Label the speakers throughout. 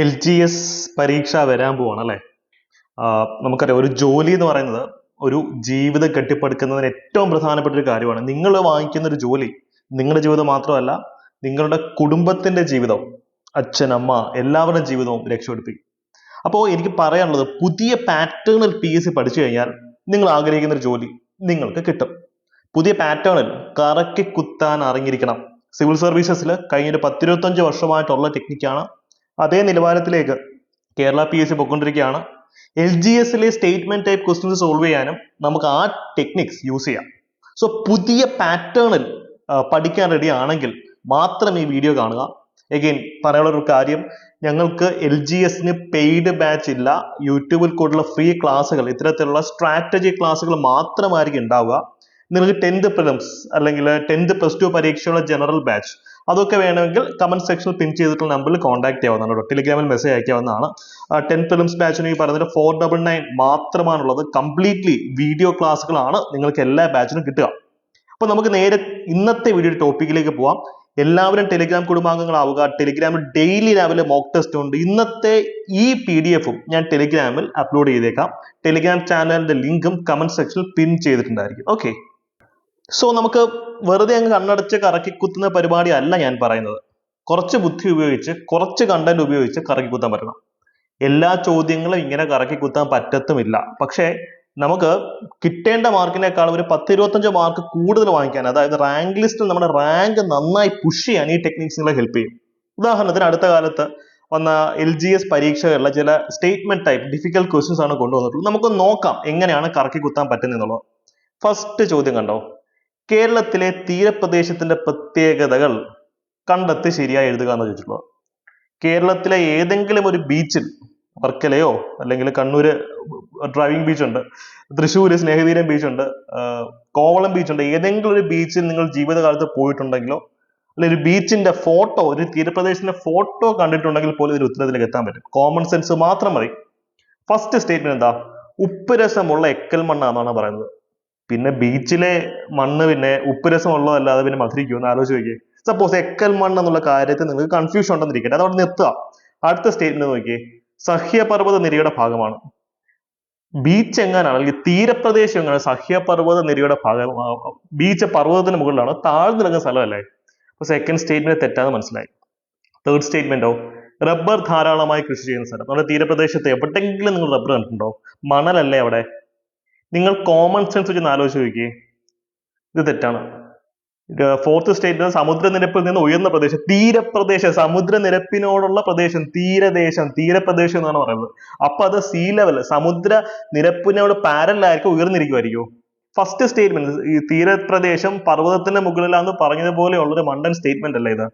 Speaker 1: L G S പരീക്ഷ വരാൻ പോവാണ് അല്ലേ? നമുക്കറിയാം ഒരു ജോലി എന്ന് പറയുന്നത് ഒരു ജീവിതം കെട്ടിപ്പടുക്കുന്നതിന് ഏറ്റവും പ്രധാനപ്പെട്ട ഒരു കാര്യമാണ്. നിങ്ങൾ വാങ്ങിക്കുന്ന ഒരു ജോലി നിങ്ങളുടെ ജീവിതം മാത്രമല്ല നിങ്ങളുടെ കുടുംബത്തിന്റെ ജീവിതവും അച്ഛനമ്മ എല്ലാവരുടെയും ജീവിതവും രക്ഷപ്പെടുപ്പിക്കും അപ്പോൾ എനിക്ക് പറയാനുള്ളത് പുതിയ പാറ്റേണിൽ പി എസ് സി പഠിച്ചു കഴിഞ്ഞാൽ നിങ്ങൾ ആഗ്രഹിക്കുന്ന ഒരു ജോലി നിങ്ങൾക്ക് കിട്ടും. പുതിയ പാറ്റേണിൽ കറക്കി കുത്താൻ അറിഞ്ഞിരിക്കണം. സിവിൽ സർവീസസിൽ കഴിഞ്ഞ ഒരു പത്തിരുപത്തഞ്ച് വർഷമായിട്ടുള്ള ടെക്നിക്കാണ് അതേ നിലവാരത്തിലേക്ക് കേരള പി എസ് സി പൊയ്ക്കൊണ്ടിരിക്കുകയാണ്. എൽ ജി എസിലെ സ്റ്റേറ്റ്മെന്റ് ടൈപ്പ് ക്വസ്റ്റ്യൻസ് സോൾവ് ചെയ്യാനും നമുക്ക് ആ ടെക്നിക്സ് യൂസ് ചെയ്യാം. സോ പുതിയ പാറ്റേണിൽ പഠിക്കാൻ റെഡി ആണെങ്കിൽ മാത്രം ഈ വീഡിയോ കാണുക. എഗെയിൻ പറയാനുള്ള ഒരു കാര്യം ഞങ്ങൾക്ക് എൽ ജി എസിന് പെയ്ഡ് ബാച്ച് ഇല്ല. യൂട്യൂബിൽ കൂടുതലുള്ള ഫ്രീ ക്ലാസ്സുകൾ ഇത്തരത്തിലുള്ള സ്ട്രാറ്റജി ക്ലാസ്സുകൾ മാത്രമായിരിക്കും ഉണ്ടാവുക. നിങ്ങൾക്ക് ടെൻത്ത് പ്രിലിംസ് അല്ലെങ്കിൽ ടെൻത്ത് പ്ലസ് ടു പരീക്ഷയുള്ള ജനറൽ ബാച്ച് അതൊക്കെ വേണമെങ്കിൽ കമന്റ് സെക്ഷനിൽ പിൻ ചെയ്തിട്ടുള്ള നമ്പറിൽ കോൺടാക്ട് ചെയ്യാവുന്നതാണ് കേട്ടോ. ടെലിഗ്രാമിൽ മെസ്സേജ് അയക്കാവുന്നതാണ്. ടെൻ ഫിലിംസ് ബാച്ചിന് ഈ പറയുന്നത് ഫോർ ഡബിൾ നയൻ മാത്രമാണുള്ളത്. കംപ്ലീറ്റ്ലി വീഡിയോ ക്ലാസ്സുകളാണ് നിങ്ങൾക്ക് എല്ലാ ബാച്ചിനും കിട്ടുക. അപ്പൊ നമുക്ക് നേരെ ഇന്നത്തെ വീഡിയോ ടോപ്പിക്കിലേക്ക് പോവാം. എല്ലാവരും ടെലിഗ്രാം കുടുംബാംഗങ്ങളാവുക. ടെലിഗ്രാമിൽ ഡെയിലി രാവിലെ മോക്ക് ടെസ്റ്റ് ഉണ്ട്. ഇന്നത്തെ ഈ പി ഡി എഫും ഞാൻ ടെലിഗ്രാമിൽ അപ്ലോഡ് ചെയ്തേക്കാം. ടെലിഗ്രാം ചാനലിന്റെ ലിങ്കും കമന്റ് സെക്ഷനിൽ പിൻ ചെയ്തിട്ടുണ്ടായിരിക്കും. ഓക്കെ സോ നമുക്ക് വെറുതെ അങ്ങ് കണ്ണടച്ച് കറക്കി കുത്തുന്ന പരിപാടി അല്ല ഞാൻ പറയുന്നത്. കുറച്ച് ബുദ്ധി ഉപയോഗിച്ച് കുറച്ച് കണ്ടന്റ് ഉപയോഗിച്ച് കറക്കി കുത്താൻ പറ്റണം. എല്ലാ ചോദ്യങ്ങളും ഇങ്ങനെ കറക്കി കുത്താൻ പറ്റത്തുമില്ല. പക്ഷേ നമുക്ക് കിട്ടേണ്ട മാർക്കിനേക്കാൾ ഒരു പത്ത് ഇരുപത്തഞ്ച് മാർക്ക് കൂടുതൽ വാങ്ങിക്കാൻ അതായത് റാങ്ക് ലിസ്റ്റിൽ നമ്മുടെ റാങ്ക് നന്നായി പുഷ് ചെയ്യാൻ ഈ ടെക്നിക്സ് നിങ്ങളെ ഹെൽപ്പ് ചെയ്യും. ഉദാഹരണത്തിന് അടുത്ത കാലത്ത് വന്ന എൽ ജി എസ് പരീക്ഷകളിലെ ചില സ്റ്റേറ്റ്മെന്റ് ടൈപ്പ് ഡിഫിക്കൽട്ട് ക്വസ്റ്റ്യൻസ് ആണ് കൊണ്ടുവന്നിട്ടുള്ളത്. നമുക്ക് നോക്കാം എങ്ങനെയാണ് കറക്കി കുത്താൻ പറ്റുന്നതെന്നുള്ളത്. ഫസ്റ്റ് ചോദ്യം കണ്ടോ? കേരളത്തിലെ തീരപ്രദേശത്തിന്റെ പ്രത്യേകതകൾ കണ്ടെത്തി ശരിയായി എഴുതുക എന്ന് ചോദിച്ചിട്ടുള്ളത് കേരളത്തിലെ ഏതെങ്കിലും ഒരു ബീച്ചിൽ വർക്കലയോ അല്ലെങ്കിൽ കണ്ണൂര് ഡ്രൈവിംഗ് ബീച്ച് ഉണ്ട് തൃശ്ശൂര് സ്നേഹതീരം ബീച്ച് ഉണ്ട് കോവളം ബീച്ച് ഉണ്ട് ഏതെങ്കിലും ഒരു ബീച്ചിൽ നിങ്ങൾ ജീവിതകാലത്ത് പോയിട്ടുണ്ടെങ്കിലോ അല്ലെങ്കിൽ ഒരു ബീച്ചിന്റെ ഫോട്ടോ ഒരു തീരപ്രദേശത്തിന്റെ ഫോട്ടോ കണ്ടിട്ടുണ്ടെങ്കിൽ പോലും ഇതിൽ ഉത്തരത്തിലേക്ക് എത്താൻ പറ്റും. കോമൺ സെൻസ് മാത്രം മതി. ഫസ്റ്റ് സ്റ്റേറ്റ്മെന്റ് എന്താ? ഉപ്പുരസമുള്ള എക്കൽ മണ്ണാണെന്നാണ് പറയുന്നത്. പിന്നെ ബീച്ചിലെ മണ്ണ് പിന്നെ ഉപ്പ് രസം ഉള്ളതല്ലാതെ പിന്നെ മധുരിക്കുമോ എന്ന് ആലോചിച്ച് നോക്കിയേ. സപ്പോസ് എക്കൽ മണ്ണ് എന്നുള്ള കാര്യത്തിൽ നിങ്ങൾക്ക് കൺഫ്യൂഷൻ ഉണ്ടെന്നിരിക്കട്ടെ. അവിടെ നിർത്തുക. അടുത്ത സ്റ്റേറ്റ്മെന്റ് നോക്കിയേ. സഹ്യപർവത നിരയുടെ ഭാഗമാണ്. ബീച്ച് അല്ലെങ്കിൽ തീരപ്രദേശം എങ്ങനെ സഹ്യപർവത നിരയുടെ ഭാഗം ബീച്ച് പർവതത്തിന് മുകളിലാണ്. താഴ്ന്നു താഴ്ന്നിറങ്ങുന്ന സ്ഥലമല്ലേ? അപ്പൊ സെക്കൻഡ് സ്റ്റേറ്റ്മെന്റ് തെറ്റാന്ന് മനസ്സിലായി. തേർഡ് സ്റ്റേറ്റ്മെന്റോ റബ്ബർ ധാരാളമായി കൃഷി ചെയ്യുന്ന സ്ഥലം. നമ്മുടെ തീരപ്രദേശത്ത് എവിടെയെങ്കിലും നിങ്ങൾ റബ്ബർ കണ്ടിട്ടുണ്ടോ? മണലല്ലേ അവിടെ? നിങ്ങൾ കോമൺ സെൻസ് വെച്ച് ആലോചിച്ച് നോക്കിയേ. ഇത് തെറ്റാണ്. ഫോർത്ത് സ്റ്റേറ്റ്മെന്റ് സമുദ്രനിരപ്പിൽ നിന്ന് ഉയർന്ന പ്രദേശം തീരപ്രദേശം സമുദ്രനിരപ്പിനോടുള്ള പ്രദേശം തീരദേശം തീരപ്രദേശം എന്നാണ് പറയുന്നത്. അപ്പൊ അത് സീ ലെവൽ സമുദ്ര നിരപ്പിനോട് പാരലായിരിക്കും ഉയർന്നിരിക്കുമായിരിക്കും ഫസ്റ്റ് സ്റ്റേറ്റ്മെന്റ് ഈ തീരപ്രദേശം പർവതത്തിന്റെ മുകളിലാന്ന് പറഞ്ഞതുപോലെയുള്ള ഒരു മണ്ടൻ സ്റ്റേറ്റ്മെന്റ് അല്ലേ ഇത്?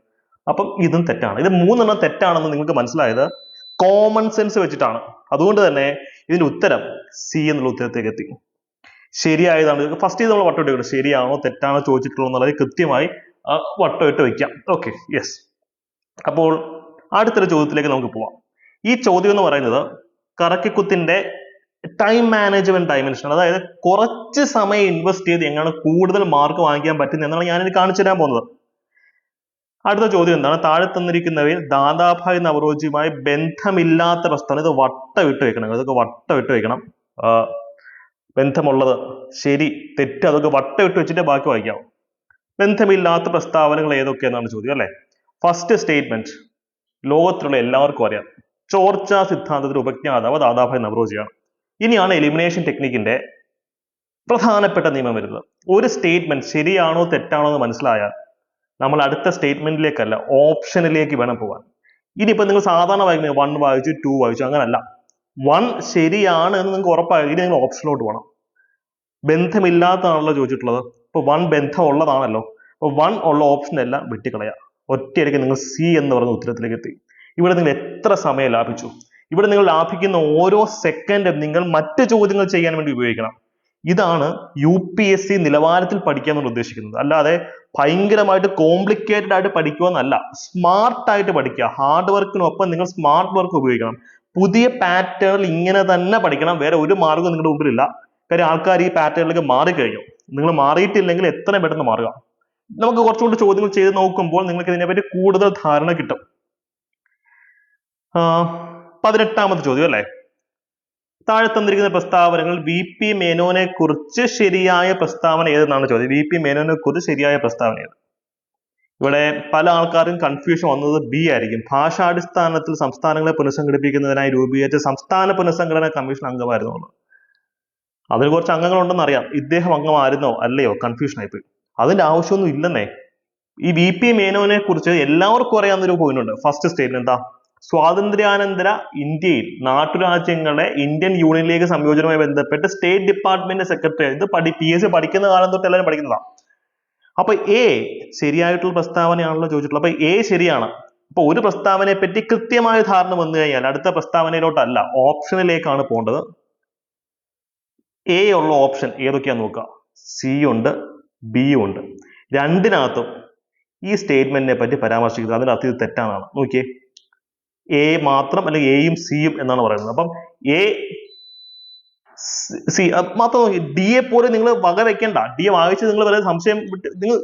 Speaker 1: അപ്പം ഇതും തെറ്റാണ്. ഇത് മൂന്നെണ്ണം തെറ്റാണെന്ന് നിങ്ങൾക്ക് മനസ്സിലായത് കോമൺ സെൻസ് വെച്ചിട്ടാണ്. അതുകൊണ്ട് തന്നെ ഇതിന്റെ ഉത്തരം സി എന്നുള്ള ഉത്തരത്തേക്ക് എത്തി. ശരിയായതാണ്. ഫസ്റ്റ് നമ്മൾ വട്ടം ഇട്ട് വെക്കണം ശരിയാണോ തെറ്റാണോ ചോദിച്ചിട്ടുള്ളത് എന്നുള്ളത് കൃത്യമായി വട്ടം ഇട്ട് വെക്കാം. ഓക്കെ യെസ് അപ്പോൾ അടുത്തൊരു ചോദ്യത്തിലേക്ക് നമുക്ക് പോവാം. ഈ ചോദ്യം എന്ന് പറയുന്നത് കറക്കിക്കുത്തിന്റെ ടൈം മാനേജ്മെന്റ് ഡയമെൻഷൻ അതായത് കുറച്ച് സമയം ഇൻവെസ്റ്റ് ചെയ്ത് എങ്ങനെ കൂടുതൽ മാർക്ക് വാങ്ങിക്കാൻ പറ്റുന്നത് എന്നാണ് ഞാനിത് കാണിച്ചു തരാൻ പോകുന്നത്. അടുത്ത ചോദ്യം എന്താണ്? താഴെ തന്നിരിക്കുന്നവയിൽ ദാദാഭായ് നവറോജിയുമായി ബന്ധമില്ലാത്ത പ്രസ്താവന ഇത് വട്ടം ഇട്ട് വെക്കണം. ഇതൊക്കെ വട്ടം ഇട്ട് വെക്കണം ബന്ധമുള്ളത്. ശരി തെറ്റ് അതൊക്കെ വട്ടം ഇട്ട് വെച്ചിട്ട് ബാക്കി വായിക്കാം. ബന്ധമില്ലാത്ത പ്രസ്താവനകൾ ഏതൊക്കെയെന്നാണ് ചോദ്യം അല്ലേ? ഫസ്റ്റ് സ്റ്റേറ്റ്മെന്റ് ലോകത്തിലുള്ള എല്ലാവർക്കും അറിയാം. ചോർച്ച സിദ്ധാന്തത്തിന്റെ ഉപജ്ഞാതാവ് ദാദാഭായ് നവറോജിയാണ്. ഇനിയാണ് എലിമിനേഷൻ ടെക്നിക്കിന്റെ പ്രധാനപ്പെട്ട നിയമം വരുന്നത്. ഒരു സ്റ്റേറ്റ്മെന്റ് ശരിയാണോ തെറ്റാണോ എന്ന് മനസ്സിലായാൽ നമ്മൾ അടുത്ത സ്റ്റേറ്റ്മെന്റിലേക്കല്ല ഓപ്ഷനിലേക്ക് വേണം പോകാൻ. ഇനിയിപ്പോ നിങ്ങൾ സാധാരണ വായിക്കുന്നത് വൺ വായിച്ചു ടു വായിച്ചു അങ്ങനല്ല. വൺ ശരിയാണ് എന്ന് നിങ്ങൾക്ക് ഉറപ്പായി നിങ്ങൾ ഓപ്ഷനിലോട്ട് പോകണം ബന്ധമില്ലാത്തതാണല്ലോ ചോദിച്ചിട്ടുള്ളത്. ഇപ്പൊ വൺ ബന്ധം ഉള്ളതാണല്ലോ അപ്പൊ വൺ ഉള്ള ഓപ്ഷൻ എല്ലാം വെട്ടിക്കളയുക ഒറ്റയടിക്ക് നിങ്ങൾ സി എന്ന് പറഞ്ഞ ഉത്തരത്തിലേക്ക് എത്തി ഇവിടെ നിങ്ങൾ എത്ര സമയം ലാഭിച്ചു? ഇവിടെ നിങ്ങൾ ലാഭിക്കുന്ന ഓരോ സെക്കൻഡും നിങ്ങൾ മറ്റ് ചോദ്യങ്ങൾ ചെയ്യാൻ വേണ്ടി ഉപയോഗിക്കണം. ഇതാണ് യു പി എസ് സി നിലവാരത്തിൽ പഠിക്കാൻ നമ്മൾ ഉദ്ദേശിക്കുന്നത്. അല്ലാതെ ഭയങ്കരമായിട്ട് കോംപ്ലിക്കേറ്റഡ് ആയിട്ട് പഠിക്കുക എന്നല്ല സ്മാർട്ട് ആയിട്ട് പഠിക്കുക. ഹാർഡ് വർക്കിനൊപ്പം നിങ്ങൾ സ്മാർട്ട് വർക്ക് ഉപയോഗിക്കണം. പുതിയ പാറ്റേണിൽ ഇങ്ങനെ തന്നെ പഠിക്കണം. വേറെ ഒരു മാർഗം നിങ്ങളുടെ മുമ്പിലില്ല. കാര്യം ആൾക്കാർ ഈ പാറ്റേണിലേക്ക് മാറിക്കഴിഞ്ഞു. നിങ്ങൾ മാറിയിട്ടില്ലെങ്കിൽ എത്രയും പെട്ടെന്ന് മാറുക? നമുക്ക് കുറച്ചുകൂടി ചോദ്യങ്ങൾ ചെയ്ത് നോക്കുമ്പോൾ നിങ്ങൾക്ക് ഇതിനെപ്പറ്റി കൂടുതൽ ധാരണ കിട്ടും. പതിനെട്ടാമത്തെ ചോദ്യം അല്ലേ? താഴെ തന്നിരിക്കുന്ന പ്രസ്താവനകൾ വി പി മേനോനെ കുറിച്ച് ശരിയായ പ്രസ്താവന ഏതെന്നാണ് ചോദ്യം? വി പി മേനോനെ കുറിച്ച് ശരിയായ പ്രസ്താവന ഏത്? ഇവിടെ പല ആൾക്കാരും കൺഫ്യൂഷൻ വന്നത് ബി ആയിരിക്കും. ഭാഷാടിസ്ഥാനത്തിൽ സംസ്ഥാനങ്ങളെ പുനഃസംഘടിപ്പിക്കുന്നതിനായി രൂപീകരിച്ച സംസ്ഥാന പുനഃസംഘടന കമ്മീഷൻ അംഗമായിരുന്നു അതിൽ കുറച്ച് അംഗങ്ങളുണ്ടെന്ന് അറിയാം. ഇദ്ദേഹം അംഗമായിരുന്നോ? അല്ലയോ? കൺഫ്യൂഷൻ ആയിപ്പോയി. അതിന്റെ ആവശ്യമൊന്നും ഇല്ലെന്നേ. ഈ വി പി മേനോനെ കുറിച്ച് എല്ലാവർക്കും അറിയാവുന്ന ഒരു പോയിന്റ് ഉണ്ട്. ഫസ്റ്റ് സ്റ്റേറ്റ്മെന്റ് എന്താ? സ്വാതന്ത്ര്യാനന്തര ഇന്ത്യയിൽ നാട്ടുരാജ്യങ്ങളെ ഇന്ത്യൻ യൂണിയനിലേക്ക് സംയോജനവുമായി ബന്ധപ്പെട്ട് സ്റ്റേറ്റ് ഡിപ്പാർട്ട്മെന്റ് സെക്രട്ടറി ഇത് പഠി പി എസ് സി പഠിക്കുന്ന കാലം തൊട്ട് എല്ലാവരും പഠിക്കുന്നതാണ് അപ്പൊ എ ശരിയായിട്ടുള്ള പ്രസ്താവനയാണല്ലോ ചോദിച്ചിട്ടുള്ളത്. അപ്പൊ എ ശരിയാണ്. അപ്പൊ ഒരു പ്രസ്താവനയെ പറ്റി കൃത്യമായ ധാരണ വന്നു കഴിഞ്ഞാൽ അടുത്ത പ്രസ്താവനയിലോട്ടല്ല ഓപ്ഷനിലേക്കാണ് പോകേണ്ടത് എ ഉള്ള ഓപ്ഷൻ ഏതൊക്കെയാ നോക്കുക? സി ഉണ്ട് ബി ഉണ്ട്. രണ്ടിനകത്തും ഈ സ്റ്റേറ്റ്മെന്റിനെ പറ്റി പരാമർശിക്കുന്നത് അതിന്റെ അർത്ഥം ഇത് തെറ്റാണ് നോക്കിയേ. എ മാത്രം അല്ലെങ്കിൽ എയും സിയും എന്നാണ് പറയുന്നത്. അപ്പം എ സി മാത്രം നോക്കി ഡി എ പോലെ നിങ്ങൾ വക വെക്കണ്ട. ഡി എ വായിച്ച് നിങ്ങൾ വരെ സംശയം വിട്ട് നിങ്ങൾ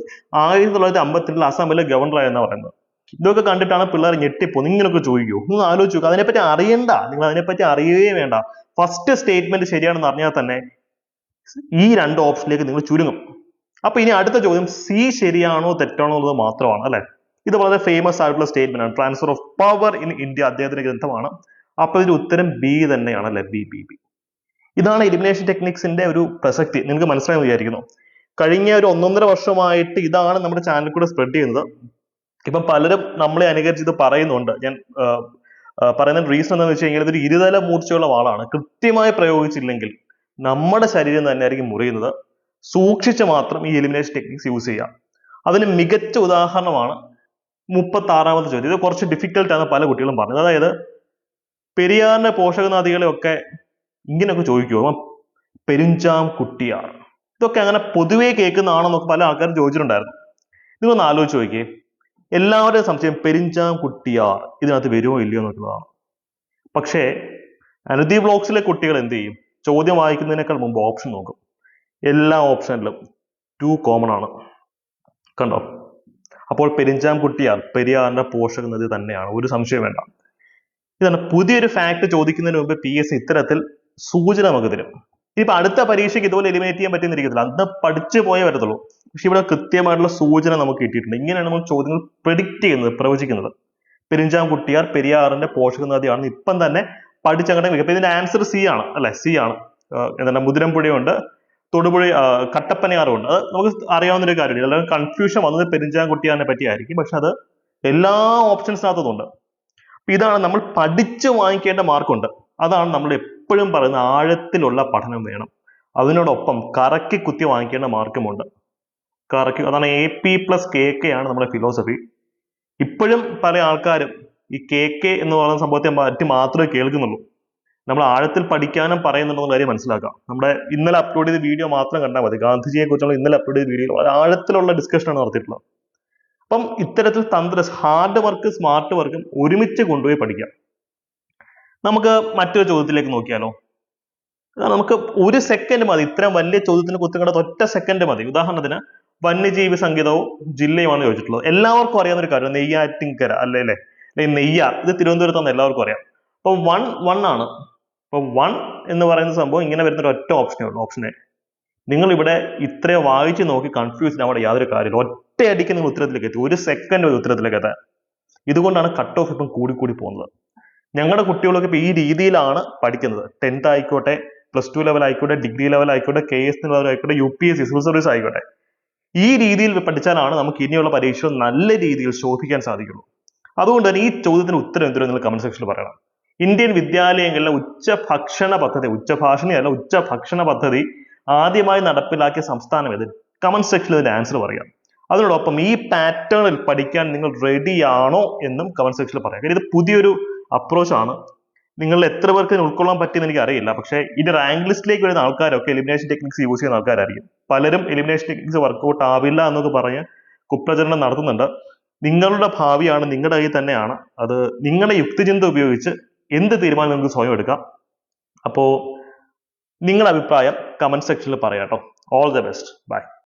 Speaker 1: ആയിരത്തി തൊള്ളായിരത്തി അമ്പത്തിരണ്ടിൽ അസാമിലെ ഗവർണർ എന്നാ പറയുന്നത്. ഇതൊക്കെ കണ്ടിട്ടാണ് പിള്ളേർ ഞെട്ടിപ്പോ ഇങ്ങനെയൊക്കെ ചോദിക്കൂ. നിങ്ങൾ ആലോചിച്ച് അതിനെപ്പറ്റി അറിയണ്ട. നിങ്ങൾ അതിനെപ്പറ്റി അറിയുകയേ വേണ്ട. ഫസ്റ്റ് സ്റ്റേറ്റ്മെന്റ് ശരിയാണെന്ന് അറിഞ്ഞാൽ തന്നെ ഈ രണ്ട് ഓപ്ഷനിലേക്ക് നിങ്ങൾ ചുരുങ്ങും. അപ്പൊ ഇനി അടുത്ത ചോദ്യം സി ശരിയാണോ തെറ്റാണോ എന്നുള്ളത് മാത്രമാണ് അല്ലെ? ഇത് വളരെ ഫേമസ് ആയിട്ടുള്ള സ്റ്റേറ്റ്മെന്റ് ആണ്. Transfer of power in India അദ്ദേഹത്തിന്റെ ഗ്രന്ഥമാണ്. അപ്പൊ ഇതിന്റെ ഉത്തരം ബി തന്നെയാണ് അല്ലെ? ബി ബി ബി ഇതാണ് എലിമിനേഷൻ ടെക്നിക്സിന്റെ ഒരു പ്രസക്തി. നിങ്ങൾക്ക് മനസ്സിലായെന്ന് വിചാരിക്കുന്നു. കഴിഞ്ഞ ഒരു ഒന്നൊന്നര വർഷമായിട്ട് ഇതാണ് നമ്മുടെ ചാനൽ കൂടെ സ്പ്രെഡ് ചെയ്യുന്നത്. ഇപ്പം പലരും നമ്മളെ അനുകരിച്ച് ഇത് പറയുന്നുണ്ട്. ഞാൻ പറയുന്ന റീസൺ എന്താണെന്ന് വെച്ച് കഴിഞ്ഞാൽ ഇതൊരു ഇരുതല മൂർച്ചയുള്ള വാളാണ്. കൃത്യമായി പ്രയോഗിച്ചില്ലെങ്കിൽ നമ്മുടെ ശരീരം തന്നെ ആയിരിക്കും മുറിയുന്നത്. സൂക്ഷിച്ച് മാത്രം ഈ എലിമിനേഷൻ ടെക്നിക്സ് യൂസ് ചെയ്യുക അതിന് മികച്ച ഉദാഹരണമാണ് മുപ്പത്തി ആറാമത്തെ ചോദ്യം. ഇത് കുറച്ച് ഡിഫിക്കൽട്ട് ആണ് പല കുട്ടികളും പറഞ്ഞത്. അതായത് പെരിയാറിന്റെ പോഷക നദികളെ ഒക്കെ ഇങ്ങനെയൊക്കെ ചോദിക്കുമോ പെരിഞ്ചാം കുട്ടിയാർ. ഇതൊക്കെ അങ്ങനെ പൊതുവേ കേൾക്കുന്നതാണെന്നൊക്കെ പല ആൾക്കാരും ചോദിച്ചിട്ടുണ്ടായിരുന്നു. നിങ്ങളൊന്ന് ആലോചിച്ച് നോക്കിയേ. എല്ലാവരുടെയും സംശയം പെരിഞ്ചാം കുട്ടിയാർ ഇതിനകത്ത് വരുമോ ഇല്ലയോ എന്നുള്ളതാണ്. പക്ഷേ അനുദീപ് ബ്ലോക്സിലെ കുട്ടികൾ എന്ത് ചെയ്യും? ചോദ്യം വായിക്കുന്നതിനേക്കാൾ മുമ്പ് ഓപ്ഷൻ നോക്കും. എല്ലാ ഓപ്ഷനിലും ടു കോമൺ ആണ്. കണ്ടോ? അപ്പോൾ പെരിഞ്ചാം കുട്ടിയാർ പെരിയാറിന്റെ പോഷക നദി തന്നെയാണ്. ഒരു സംശയം വേണ്ട. ഇതാണ് പുതിയൊരു ഫാക്ട് ചോദിക്കുന്നതിന് മുമ്പ് പി എസ് ഇത്തരത്തിൽ സൂചന നമുക്ക് തരും. ഇപ്പൊ അടുത്ത പരീക്ഷയ്ക്ക് ഇതുപോലെ എലിമിനേറ്റ് ചെയ്യാൻ പറ്റുന്നിരിക്കത്തില്ല അന്ന് പഠിച്ചു പോയേ വരത്തുള്ളൂ. പക്ഷെ ഇവിടെ കൃത്യമായിട്ടുള്ള സൂചന നമുക്ക് കിട്ടിയിട്ടുണ്ട്. ഇങ്ങനെയാണ് നമ്മൾ ചോദ്യങ്ങൾ പ്രിഡിക്റ്റ് ചെയ്യുന്നത് പ്രവചിക്കുന്നത്. പെരിഞ്ചാം കുട്ടിയാർ പെരിയാറിന്റെ പോഷക നദിയാണെന്ന് ഇപ്പം തന്നെ പഠിച്ചങ്ങോട്ട് അപ്പൊ ഇതിന്റെ ആൻസർ സി ആണ് അല്ലെ? സി ആണ്. എന്താണ്? മുതിരമ്പുഴയുണ്ട്. തൊടുപുഴ കട്ടപ്പനയാറുണ്ട് അത് നമുക്ക് അറിയാവുന്ന ഒരു കാര്യമാണ് അല്ലെങ്കിൽ കൺഫ്യൂഷൻ വന്നത് പെരിഞ്ചാംകുട്ടിയാറിനെ പറ്റിയായിരിക്കും. പക്ഷെ അത് എല്ലാ ഓപ്ഷൻസിനകത്തതുണ്ട് ഇതാണ് നമ്മൾ പഠിച്ചു വാങ്ങിക്കേണ്ട മാർക്കുണ്ട് അതാണ് നമ്മൾ എപ്പോഴും പറയുന്ന ആഴത്തിലുള്ള പഠനം വേണം. അതിനോടൊപ്പം കറക്കി കുത്തി വാങ്ങിക്കേണ്ട മാർക്കുമുണ്ട് കറക്കി അതാണ് A P plus K K ആണ് നമ്മുടെ ഫിലോസഫി ഇപ്പോഴും പല ആൾക്കാരും ഈ കെ കെ എന്ന് പറയുന്ന സംഭവത്തെ പറ്റി മാത്രമേ കേൾക്കുന്നുള്ളൂ. നമ്മൾ ആഴത്തിൽ പഠിക്കാനും പറയുന്നുണ്ടെന്ന കാര്യം മനസ്സിലാക്കാം. നമ്മുടെ ഇന്നലെ അപ്ലോഡ് ചെയ്ത വീഡിയോ മാത്രം കണ്ടാൽ മതി. ഗാന്ധിജിയെ കുറിച്ചുള്ള ഇന്നലെ അപ്ലോഡ് ചെയ്ത വീഡിയോ ആഴത്തിലുള്ള ഡിസ്കഷനാണ് നടത്തിയിട്ടുള്ളത്. അപ്പം ഇത്തരത്തിൽ തന്ത്ര ഹാർഡ് വർക്ക് സ്മാർട്ട് വർക്കും ഒരുമിച്ച് കൊണ്ടുപോയി പഠിക്കാം. നമുക്ക് മറ്റൊരു ചോദ്യത്തിലേക്ക് നോക്കിയാലോ. നമുക്ക് ഒരു സെക്കൻഡ് മതി. ഇത്രയും വലിയ ചോദ്യത്തിന് കുത്തുകണ്ടത് ഒറ്റ സെക്കൻഡ് മതി. ഉദാഹരണത്തിന് വന്യജീവി സംഗീതവും ജില്ലയുമാണ് ചോദിച്ചിട്ടുള്ളത്. എല്ലാവർക്കും അറിയാവുന്ന ഒരു കാര്യം. നെയ്യാറ്റിൻകര അല്ലേ അല്ലേ? അല്ലെങ്കിൽ നെയ്യാർ. ഇത് തിരുവനന്തപുരത്താണ് എല്ലാവർക്കും അറിയാം. അപ്പൊ വൺ വൺ ആണ്. അപ്പൊ വൺ എന്ന് പറയുന്ന സംഭവം ഇങ്ങനെ വരുന്ന ഒരു ഒറ്റ ഓപ്ഷനേ ഉള്ളൂ. ഓപ്ഷൻ എ നിങ്ങൾ ഇവിടെ ഇത്രയും വായിച്ച് നോക്കി കൺഫ്യൂസ്ഡ് അവിടെ യാതൊരു കാര്യമില്ല. ഒറ്റയടിക്ക് നിങ്ങൾ ഉത്തരത്തിലേക്ക് എത്തി. ഒരു സെക്കൻഡ് ഒരു ഉത്തരത്തിലേക്ക് എത്താൻ. ഇതുകൊണ്ടാണ് കട്ട് ഓഫ് ഇപ്പം കൂടി പോകുന്നത്. ഞങ്ങളുടെ കുട്ടികളൊക്കെ ഇപ്പൊ ഈ രീതിയിലാണ് പഠിക്കുന്നത്. ടെൻത്ത് ആയിക്കോട്ടെ പ്ലസ് ടു ലെവൽ ആയിക്കോട്ടെ ഡിഗ്രി ലെവൽ ആയിക്കോട്ടെ കെ എസ് ലെവൽ ആയിക്കോട്ടെ U P S civil service ആയിക്കോട്ടെ. ഈ രീതിയിൽ പഠിച്ചാലാണ് നമുക്ക് ഇനിയുള്ള പരീക്ഷ നല്ല രീതിയിൽ ശോഭിക്കാൻ സാധിക്കുള്ളൂ. അതുകൊണ്ട് തന്നെ ഈ ചോദ്യത്തിന് ഉത്തരം എന്തിനും നിങ്ങൾ കമന്റ് സെക്ഷനിൽ പറയണം. ഇന്ത്യൻ വിദ്യാലയങ്ങളിലെ ഉച്ചഭക്ഷണ പദ്ധതി ഉച്ചഭാഷണയല്ല ഉച്ചഭക്ഷണ പദ്ധതി ആദ്യമായി നടപ്പിലാക്കിയ സംസ്ഥാനം ഏത്? കമന്റ് സെക്ഷനിൽ ഇതിന്റെ ആൻസർ പറയാം. അതിനോടൊപ്പം ഈ പാറ്റേണിൽ പഠിക്കാൻ നിങ്ങൾ റെഡിയാണോ എന്നും കമന്റ് സെക്ഷനിൽ പറയാം. ഇത് പുതിയൊരു അപ്രോച്ച് ആണ്. നിങ്ങൾ എത്ര പേർക്ക് ഉൾക്കൊള്ളാൻ പറ്റിയെന്ന് എനിക്ക് അറിയില്ല. പക്ഷേ ഇത് റാങ്ക് ലിസ്റ്റിലേക്ക് വരുന്ന ആൾക്കാരൊക്കെ എലിമിനേഷൻ ടെക്നിക്സ് യൂസ് ചെയ്യുന്ന ആൾക്കാരായിരിക്കും. പലരും എലിമിനേഷൻ ടെക്നിക്സ് വർക്കൗട്ട് ആവില്ല എന്നൊക്കെ പറഞ്ഞ് കുപ്രചരണം നടത്തുന്നുണ്ട്. നിങ്ങളുടെ ഭാവിയാണ് നിങ്ങളുടെ കയ്യിൽ തന്നെയാണ്. അത് നിങ്ങളുടെ യുക്തിചിന്ത ഉപയോഗിച്ച് എന്ത് തീരുമാനം നിങ്ങൾക്ക് സ്വയം എടുക്കാം. അപ്പോൾ നിങ്ങളുടെ അഭിപ്രായം കമന്റ് സെക്ഷനിൽ പറയാം കേട്ടോ ഓൾ ദ ബെസ്റ്റ് ബൈ